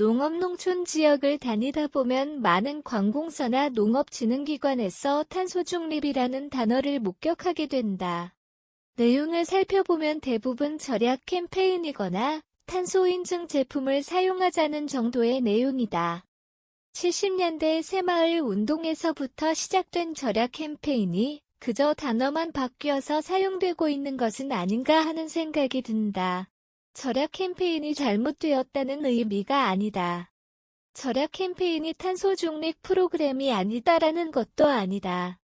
농업농촌 지역을 다니다 보면 많은 관공서나 농업진흥기관에서 탄소중립이라는 단어를 목격하게 된다. 내용을 살펴보면 대부분 절약 캠페인이거나 탄소 인증 제품을 사용하자는 정도의 내용이다. 70년대 새마을 운동에서부터 시작된 절약 캠페인이 그저 단어만 바뀌어서 사용되고 있는 것은 아닌가 하는 생각이 든다. 절약 캠페인이 잘못되었다는 의미가 아니다. 절약 캠페인이 탄소 중립 프로그램이 아니다라는 것도 아니다.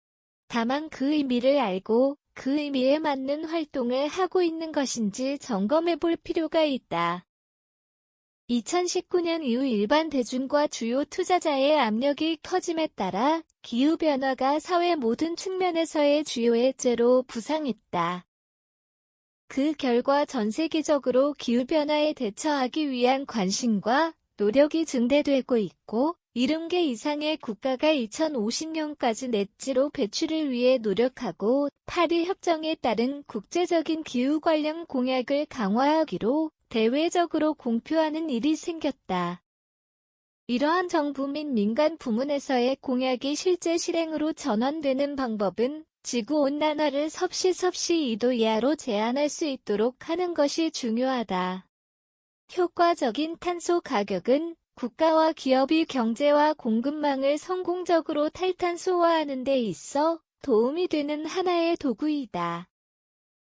다만 그 의미를 알고 그 의미에 맞는 활동을 하고 있는 것인지 점검해 볼 필요가 있다. 2019년 이후 일반 대중과 주요 투자자의 압력이 커짐에 따라 기후변화가 사회 모든 측면에서의 주요 해제로 부상했다. 그 결과 전 세계적으로 기후변화에 대처하기 위한 관심과 노력이 증대되고 있고 70개 이상의 국가가 2050년까지 넷지로 배출을 위해 노력하고 파리 협정에 따른 국제적인 기후 관련 공약을 강화하기로 대외적으로 공표하는 일이 생겼다. 이러한 정부 및 민간 부문에서의 공약이 실제 실행으로 전환되는 방법은 지구온난화를 섭씨섭씨 2도 이하로 제한할 수 있도록 하는 것이 중요하다. 효과적인 탄소 가격은 국가와 기업이 경제와 공급망을 성공적으로 탈탄소화하는 데 있어 도움이 되는 하나의 도구이다.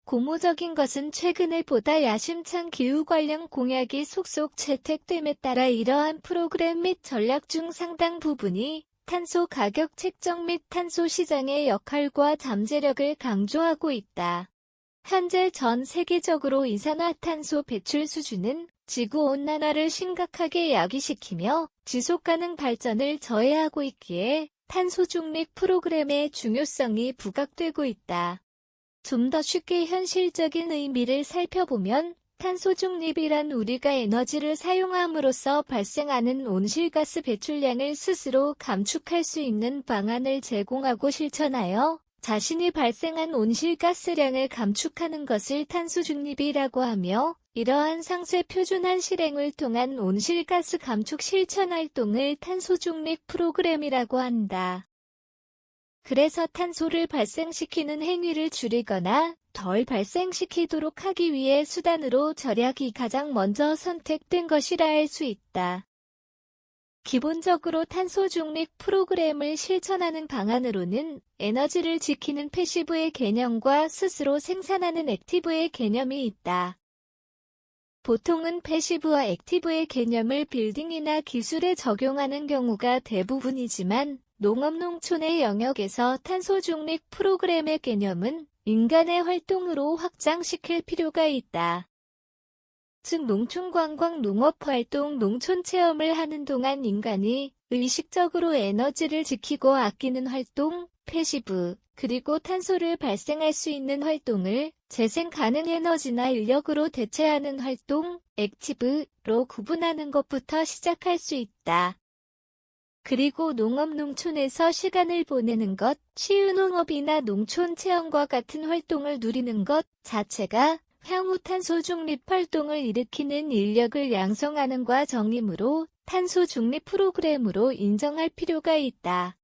고무적인 것은 최근에 보다 야심찬 기후 관련 공약이 속속 채택됨에 따라 이러한 프로그램 및 전략 중 상당 부분이 탄소 가격 책정 및 탄소 시장의 역할과 잠재력을 강조하고 있다. 현재 전 세계적으로 이산화탄소 배출 수준은 지구온난화를 심각하게 야기시키며 지속가능 발전을 저해하고 있기에 탄소 중립 프로그램의 중요성이 부각되고 있다. 좀 더 쉽게 현실적인 의미를 살펴보면 탄소 중립이란 우리가 에너지를 사용함으로써 발생하는 온실가스 배출량을 스스로 감축할 수 있는 방안을 제공하고 실천하여 자신이 발생한 온실가스량을 감축하는 것을 탄소 중립이라고 하며 이러한 상세 표준안 실행을 통한 온실가스 감축 실천 활동을 탄소 중립 프로그램이라고 한다. 그래서 탄소를 발생시키는 행위를 줄이거나 덜 발생시키도록 하기 위해 수단으로 절약이 가장 먼저 선택된 것이라 할 수 있다. 기본적으로 탄소 중립 프로그램을 실천하는 방안으로는 에너지를 지키는 패시브의 개념과 스스로 생산하는 액티브의 개념이 있다. 보통은 패시브와 액티브의 개념을 빌딩이나 기술에 적용하는 경우가 대부분이지만 농업농촌의 영역에서 탄소 중립 프로그램의 개념은 인간의 활동으로 확장시킬 필요가 있다. 즉 농촌관광 농업활동 농촌체험을 하는 동안 인간이 의식적으로 에너지를 지키고 아끼는 활동, 패시브, 그리고 탄소를 발생할 수 있는 활동을 재생 가능 에너지나 인력으로 대체하는 활동, 액티브로 구분하는 것부터 시작할 수 있다. 그리고 농업 농촌에서 시간을 보내는 것, 치유농업이나 농촌 체험과 같은 활동을 누리는 것 자체가 향후 탄소 중립 활동을 일으키는 인력을 양성하는 과정이므로 탄소 중립 프로그램으로 인정할 필요가 있다.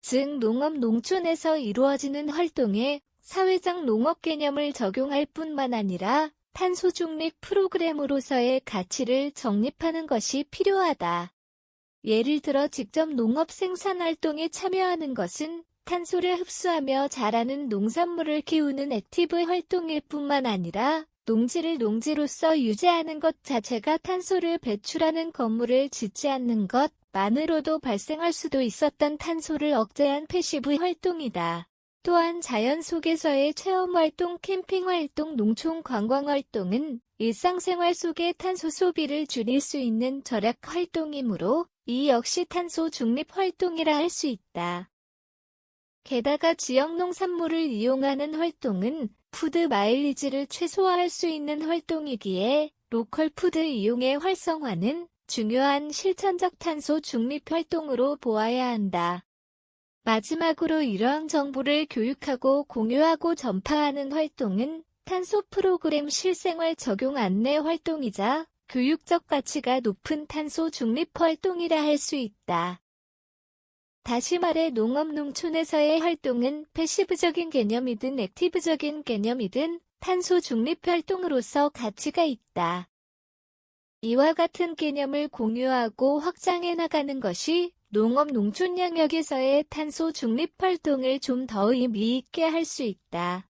즉 농업 농촌에서 이루어지는 활동에 사회적 농업 개념을 적용할 뿐만 아니라 탄소 중립 프로그램으로서의 가치를 정립하는 것이 필요하다. 예를 들어 직접 농업 생산 활동에 참여하는 것은 탄소를 흡수하며 자라는 농산물을 키우는 액티브 활동일 뿐만 아니라 농지를 농지로서 유지하는 것 자체가 탄소를 배출하는 건물을 짓지 않는 것 만으로도 발생할 수도 있었던 탄소를 억제한 패시브 활동이다. 또한 자연 속에서의 체험 활동, 캠핑 활동, 농촌 관광 활동은 일상생활 속의 탄소 소비를 줄일 수 있는 절약 활동이므로 이 역시 탄소 중립 활동이라 할 수 있다. 게다가 지역 농산물을 이용하는 활동은 푸드 마일리지를 최소화할 수 있는 활동이기에 로컬 푸드 이용의 활성화는 중요한 실천적 탄소 중립 활동으로 보아야 한다. 마지막으로 이러한 정보를 교육하고 공유하고 전파하는 활동은 탄소 프로그램 실생활 적용 안내 활동이자 교육적 가치가 높은 탄소 중립 활동이라 할 수 있다. 다시 말해 농업 농촌에서의 활동은 패시브적인 개념이든 액티브적인 개념이든 탄소 중립 활동으로서 가치가 있다. 이와 같은 개념을 공유하고 확장해 나가는 것이 농업 농촌 영역에서의 탄소 중립 활동을 좀 더 의미 있게 할 수 있다.